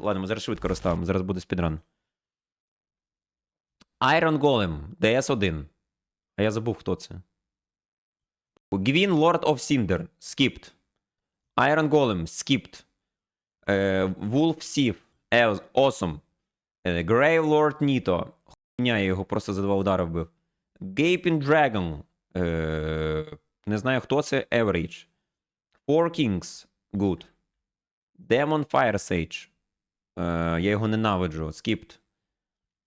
Ладно, ми зараз швидко розставимо, зараз буде спідран. Iron Golem, DS1. А я забув, хто це. Гвін Lord of Cinder, Skipped. Iron Golem, Skipped. Е, Wolf Sith, Eos, Awesome. Е, Lord Nito. Хуйня, я його просто за два удари вбив. Gaping Dragon. Е, не знаю, хто це. Average. Four Kings. Good. Demon Fire Sage. Е, я його ненавиджу. Skipped.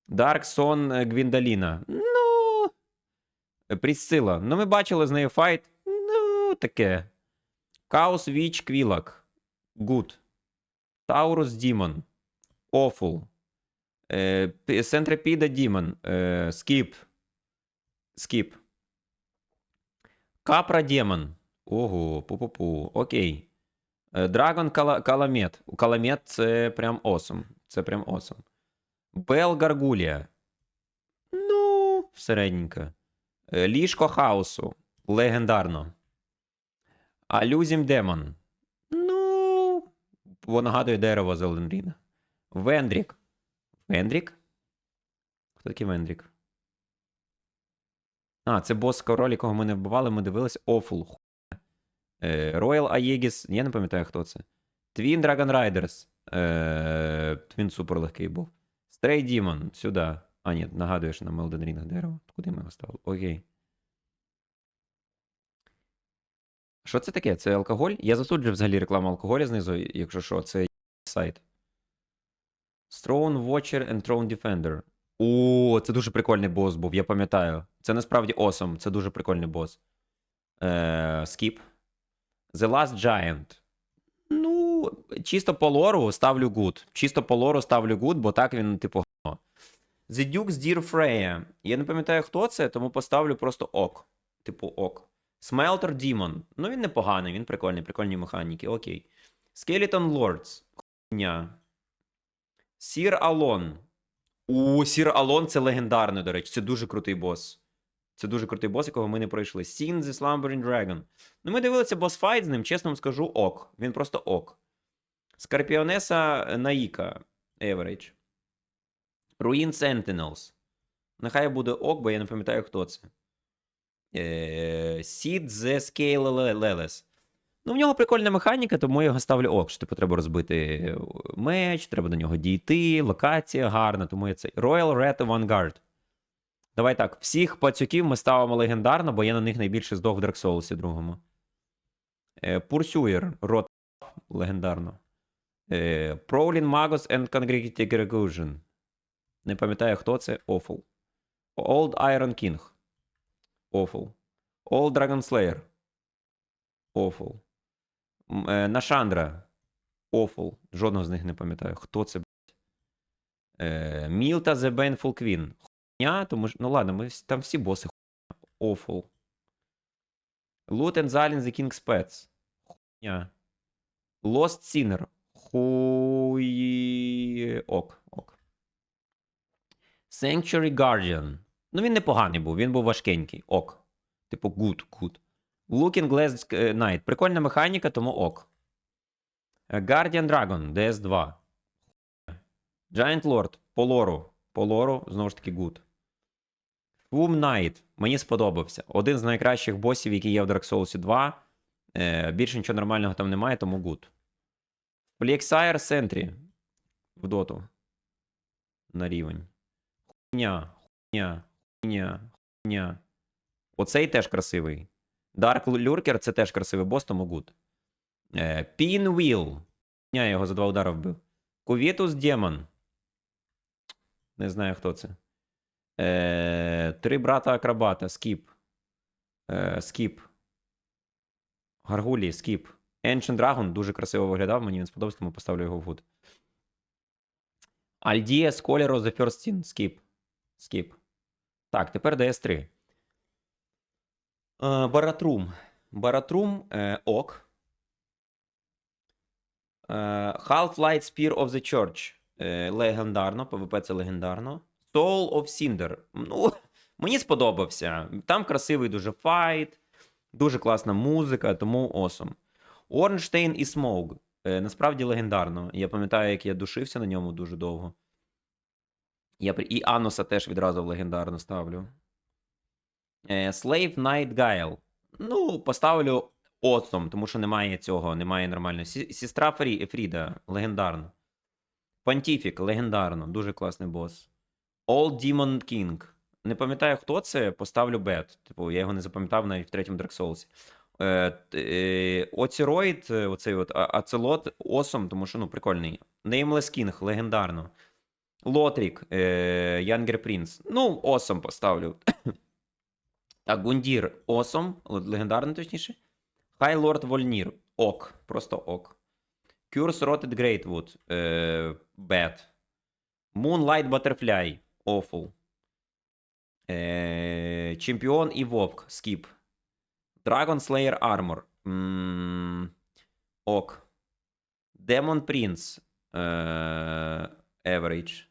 Dark Son е, Гвіндаліна. Ну. е, Прісцила. Ну, ми бачили з нею файт. Ну, таке. Chaos Witch Quilak. Good. Taurus Demon. Awful. Е, П- Centripede Demon. Е, Skip. Skip. Капра Демон. Ого, пу-пу-пу. Окей. Dragon Кала- Каламет. Каламет це прям осом. Це прям осом. Бел Гаргулія. Ну, середненько. Е, Ліжко хаосу. Легендарно. Алюзім Демон. Ну. Воно нагадує дерево з Elden Вендрік. Вендрік? Хто такий Вендрік? А, це бос король, якого ми не вбивали, ми дивились. Awful. Е, Royal Aegis, я не пам'ятаю, хто це. Twin Dragon Riders. Е, Twin супер легкий був. Stray Demon, сюди. А, ні, нагадуєш нам Elden Ring дерево. Куди ми його ставили? Окей. Що це таке? Це алкоголь? Я засуджую взагалі рекламу алкоголю знизу, якщо що, це сайт. Throne Watcher and Throne Defender. О, це дуже прикольний бос був, я пам'ятаю. Це насправді awesome, це дуже прикольний бос. Е, Skip. The Last Giant. Ну, чисто по лору ставлю good. Чисто по лору ставлю good, бо так він, типу, гно. The Duke's Dear Freya. Я не пам'ятаю, хто це, тому поставлю просто ок. Типу ок. Smelter Demon. Ну, він непоганий, він прикольний, прикольні механіки, окей. Skeleton Lords. Хуйня. Сір Алон. У Сір Алон це легендарний, до речі. Це дуже крутий бос. Це дуже крутий бос, якого ми не пройшли. Sin the Slumbering Dragon. Ну, ми дивилися босфайт з ним, чесно вам скажу, ок. Він просто ок. Скорпіонеса Наїка. Average. Ruin Sentinels. Нехай буде ок, бо я не пам'ятаю, хто це. Е, Seed the Scale Leles. Ну, в нього прикольна механіка, тому я його ставлю ок. Що, типу, треба розбити меч, треба до нього дійти, локація гарна, тому я цей. Royal Red Vanguard. Давай так, всіх пацюків ми ставимо легендарно, бо я на них найбільше здох в Dark Souls другому. Е, Pursuer, Рот легендарно. Е, Prowling Magus and Congregated Recursion. Не пам'ятаю, хто це. Awful. Old Iron King. Awful. Old Dragon Slayer. Awful. Е, Нашандра. Awful. Жодного з них не пам'ятаю. Хто це, блядь? Е, Мілта The Baneful Queen. Хуйня, тому що. Ну ладно, ми там всі боси хуйня. Awful. Loot and Zalin The King's Pets. Хуйня. Lost Sinner. Хуй. Ок, ок. Sanctuary Guardian. Ну, він непоганий був, він був важкенький. Ок. Типу, good, good. Looking Glass е, Knight. Прикольна механіка, тому ок. Е, Guardian Dragon, DS2. Giant Lord, по лору. По лору, знову ж таки, good. Boom Knight. Мені сподобався. Один з найкращих босів, які є в Dark Souls 2. Е, більше нічого нормального там немає, тому good. Flexire Sentry. В доту. На рівень. Хуйня, хуйня, хуйня, хуйня. Оцей теж красивий. Dark Lurker це теж красивий бос, тому good. Е, Pinwheel. Я його за два удари вбив. Covetus Demon. Не знаю, хто це. Е, Три брата акробата. Скіп. Е, Скіп. Гаргулі, Скіп. Ancient Dragon дуже красиво виглядав, мені він сподобався, тому поставлю його в гуд. Альдія Scholar of the First Sin. Скіп. Скіп. Так, тепер DS3. Е, Баратрум. Баратрум ок. Е, Half-Light Spear of the Church. Легендарно. PvP це легендарно. Soul of Cinder. Ну, мені сподобався. Там красивий дуже файт. Дуже класна музика, тому awesome. Ornstein і Smoke. Е, насправді легендарно. Я пам'ятаю, як я душився на ньому дуже довго. Я... І Ануса теж відразу в легендарно ставлю. Е, Slave Night Guile. Ну, поставлю Awesome, тому що немає цього, немає нормального. Сі- Сестра Фрі... Фріда, легендарно. Понтіфік, легендарно, дуже класний бос. Old Demon King. Не пам'ятаю, хто це, поставлю бет. Типу, я його не запам'ятав навіть в третьому Dark Souls. Е, е, е, оцей от Ацелот, Осом, тому що ну, прикольний. Nameless King, легендарно. Лотрік, е, Younger Prince. Ну, Осом поставлю. Так, Гундір, Осом, легендарно точніше. Хай Лорд Вольнір, ок, просто ок. Curse Rotted Greatwood, bad. Moonlight Butterfly, awful. Е, Чемпіон і Вовк, skip. Dragon Slayer Armor, ок. Demon Prince, е, average.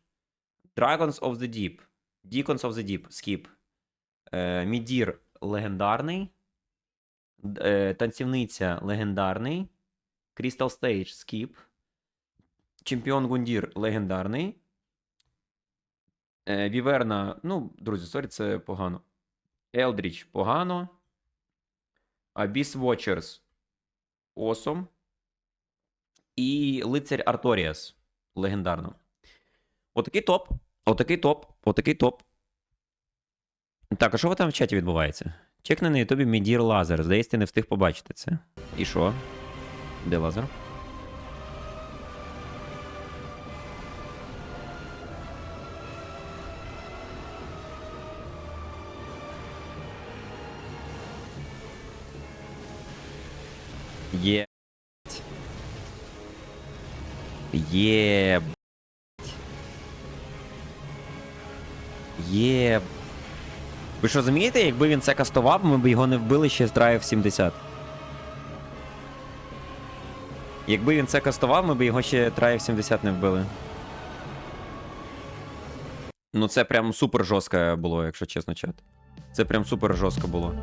Dragons of the Deep, Deacons of the Deep, skip. Е, Мідір легендарний. Е, Танцівниця легендарний. Crystal Stage Skip. Чемпіон Гундір легендарний. Е, Віверна, ну, друзі, сорі, це погано. Елдріч погано. Abyss Watchers Awesome. І лицарь Арторіас. Легендарно. Отакий топ. Отакий топ. Отакий топ. Так, а що ви там в чаті відбувається? Чекни на Ютубі Мідір Лазер. Здається, ти не встиг побачити це. І що? Де лазер? Є. Є. Є. Ви що розумієте, якби він це кастував, ми б його не вбили ще з драйв 70. Якби він це кастував, ми б його ще драйв 70 не вбили. Ну це прям супер жорстко було, якщо чесно чат. Це прям супер жорстко було.